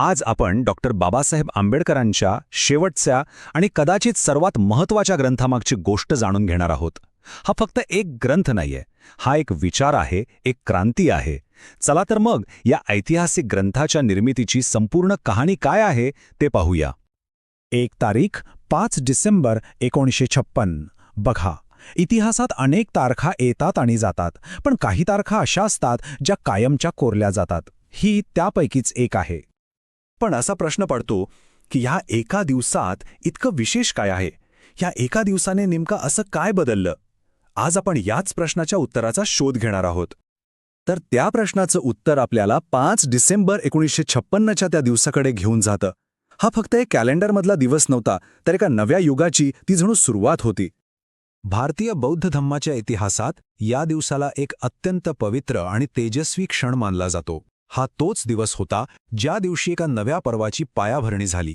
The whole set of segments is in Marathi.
आज आपण डॉक्टर बाबासाहेब आंबेडकरांच्या शेवटच्या आणि कदाचित सर्वात महत्त्वाच्या ग्रंथामागची गोष्ट जाणून घेणार आहोत. हा फक्त एक ग्रंथ नाहीये. हा एक विचार आहे एक क्रांती आहे. चला तर मग या ऐतिहासिक ग्रंथाच्या निर्मितीची संपूर्ण कहाणी काय आहे ते पाहूया. एक तारीख पाच डिसेंबर एकोणीसशे छप्पन. बघा इतिहासात अनेक तारखा येतात आणि जातात पण काही तारखा अशा असतात ज्या कायमच्या कोरल्या जातात. ही त्यापैकीच एक आहे. पण असा प्रश्न पडतो की ह्या एका दिवसात इतकं विशेष काय आहे? ह्या एका दिवसाने नेमकं असं काय बदललं? आज आपण याच प्रश्नाच्या उत्तराचा शोध घेणार आहोत. तर त्या प्रश्नाचं उत्तर आपल्याला पाच डिसेंबर एकोणीसशे छप्पन्नच्या त्या दिवसाकडे घेऊन जातं. हा फक्त एक कॅलेंडरमधला दिवस नव्हता तर एका नव्या युगाची ती जणू सुरुवात होती. भारतीय बौद्ध धम्माच्या इतिहासात या दिवसाला एक अत्यंत पवित्र आणि तेजस्वी क्षण मानला जातो. हा तोच दिवस होता ज्या दिवशी एका नव्या पर्वाची पायाभरणी झाली.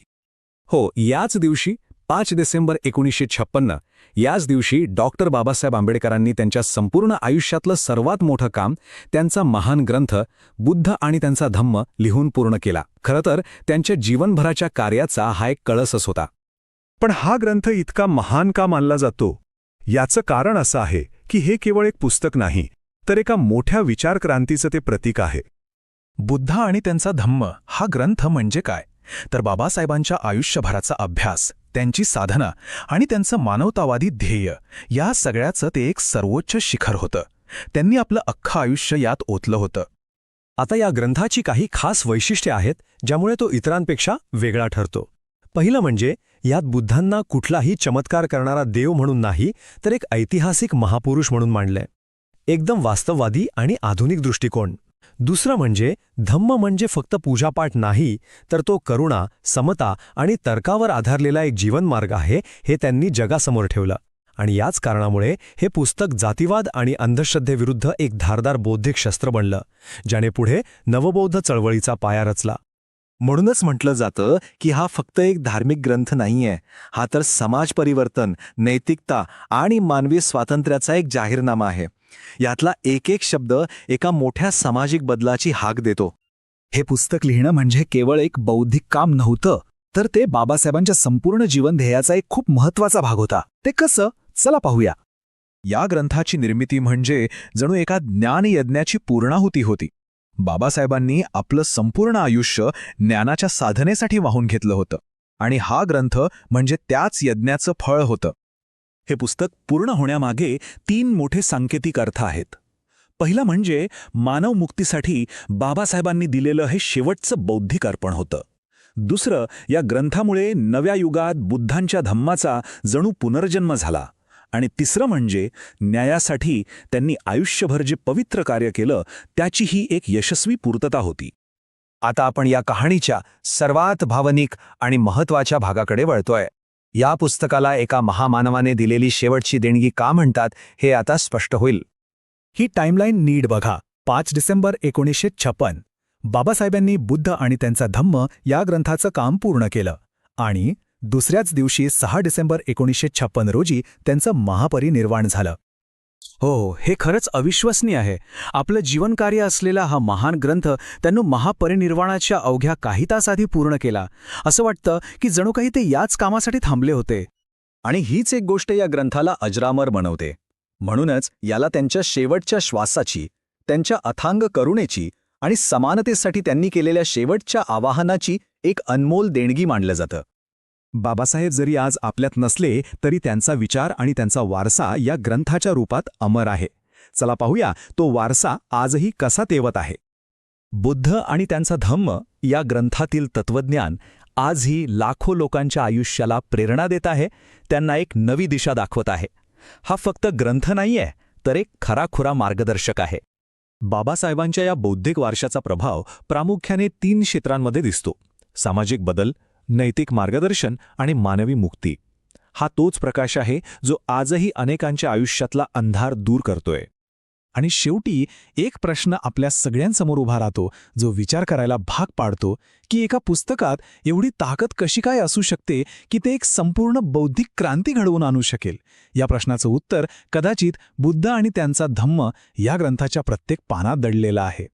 हो याच दिवशी पाच डिसेंबर एकोणीसशे छप्पन्न याच दिवशी डॉक्टर बाबासाहेब आंबेडकरांनी त्यांच्या संपूर्ण आयुष्यातलं सर्वात मोठं काम त्यांचा महान ग्रंथ बुद्ध आणि त्यांचा धम्म लिहून पूर्ण केला. खरं तर त्यांच्या जीवनभराच्या कार्याचा हा एक कळसच होता. पण हा ग्रंथ इतका महान का मानला जातो? याचं कारण असं आहे की हे केवळ एक पुस्तक नाही तर एका मोठ्या विचारक्रांतीचं ते प्रतीक आहे. बुद्ध आणि त्यांचा धम्म हा ग्रंथ म्हणजे काय? तर बाबासाहेबांच्या आयुष्यभराचा अभ्यास त्यांची साधना आणि त्यांचं मानवतावादी ध्येय या सगळ्याचं ते एक सर्वोच्च शिखर होतं. त्यांनी आपलं अख्खं आयुष्य यात ओतलं होतं. आता या ग्रंथाची काही खास वैशिष्ट्ये आहेत ज्यामुळे तो इतरांपेक्षा वेगळा ठरतो. पहिलं म्हणजे यात बुद्धांना कुठलाही चमत्कार करणारा देव म्हणून नाही तर एक ऐतिहासिक महापुरुष म्हणून मांडलंय. एकदम वास्तववादी आणि आधुनिक दृष्टिकोन. दुसरं म्हणजे धम्म म्हणजे फक्त पूजापाठ नाही तर तो करुणा समता आणि तर्कावर आधारलेला एक जीवनमार्ग आहे हे त्यांनी जगासमोर ठेवलं. आणि याच कारणामुळे हे पुस्तक जातीवाद आणि अंधश्रद्धेविरुद्ध एक धारदार बौद्धिक शस्त्र बनलं ज्याने पुढे नवबौद्ध चळवळीचा पाया रचला. म्हणूनच म्हटलं जातं की हा फक्त एक धार्मिक ग्रंथ नाहीये हा तर समाज परिवर्तन नैतिकता आणि मानवी स्वातंत्र्याचा एक जाहीरनामा आहे. यातला एक एक शब्द एका मोठ्या सामाजिक बदलाची हाक देतो. हे पुस्तक लिहिणं म्हणजे केवळ एक बौद्धिक काम नव्हतं तर ते बाबासाहेबांच्या संपूर्ण जीवन ध्येयाचा एक खूप महत्त्वाचा भाग होता. ते कसं? चला पाहूया. या ग्रंथाची निर्मिती म्हणजे जणू एका ज्ञानयज्ञाची पूर्णाहुती होती. बाबासाहेबांनी आपलं संपूर्ण आयुष्य ज्ञानाच्या साधनेसाठी वाहून घेतलं होतं. आणि हा ग्रंथ म्हणजे त्याच यज्ञाचं फळ होतं. हे पुस्तक पूर्ण होण्यामागे तीन मोठे सांकेतिक अर्थ आहेत. पहिला म्हणजे मानव मुक्तीसाठी बाबासाहेबांनी दिलेलं हे शेवटचं बौद्धिक अर्पण होतं. दुसरं या ग्रंथामुळे नव्या युगात बुद्धांच्या धम्माचा जणू पुनर्जन्म झाला. आणि तिसरं म्हणजे न्यायासाठी त्यांनी आयुष्यभर जे पवित्र कार्य केलं त्याची ही एक यशस्वी पूर्तता होती. आता आपण या कहाणीच्या सर्वात भावनिक आणि महत्त्वाच्या भागाकडे वळतोय. या पुस्तकाला एका महामानवाने दिलेली शेवटची देणगी का म्हणतात हे आता स्पष्ट होईल. ही टाइमलाईन नीड बघा. पाच डिसेंबर एकोणीसशे छप्पन. बाबासाहेबांनी बुद्ध आणि त्यांचा धम्म या ग्रंथाचं काम पूर्ण केलं. आणि दुसऱ्याच दिवशी सहा डिसेंबर एकोणीसशे छप्पन रोजी त्यांचं महापरिनिर्वाण झालं. हो, हो हे. खरंच अविश्वसनीय आहे. आपलं जीवनकार्य असलेला हा महान ग्रंथ त्यांनी महापरिनिर्वाणाच्या अवघ्या काही तास आधी पूर्ण केला. असं वाटतं की जणू काही ते याच कामासाठी थांबले होते. आणि हीच एक गोष्ट या ग्रंथाला अजरामर बनवते. म्हणूनच याला त्यांच्या शेवटच्या श्वासाची त्यांच्या अथांग करुणेची आणि समानतेसाठी त्यांनी केलेल्या शेवटच्या आवाहनाची एक अनमोल देणगी मानलं जातं. बाबासाहेब जरी आज आपल्यात नसले तरी त्यांचा विचार आणि त्यांचा वारसा या ग्रंथाच्या रूपात अमर आहे. चला पाहूया तो वारसा आजही कसा तेवत आहे? बुद्ध आणि त्यांचा धम्म या ग्रंथातील तत्वज्ञान आजही लाखो लोकांच्या आयुष्याला प्रेरणा देत आहे त्यांना एक नवी दिशा दाखवत आहे. हा फक्त ग्रंथ नाहीये तर एक खराखुरा मार्गदर्शक आहे. बाबासाहेबांच्या या बौद्धिक वारशाचा प्रभाव प्रामुख्याने तीन क्षेत्रांमध्ये दिसतो. सामाजिक बदल नैतिक मार्गदर्शन आणि मानवी मुक्ती. हा तोच प्रकाश आहे जो आजही अनेकांच्या आयुष्यातला अंधार दूर करतोय. आणि शेवटी एक प्रश्न आपल्या सगळ्यांसमोर उभा राहतो जो विचार करायला भाग पाडतो की एका पुस्तकात एवढी ताकद कशी काय असू शकते की ते एक संपूर्ण बौद्धिक क्रांती घडवून आणू शकेल? या प्रश्नाचं उत्तर कदाचित बुद्ध आणि त्यांचा धम्म या ग्रंथाच्या प्रत्येक पानात दडलेला आहे.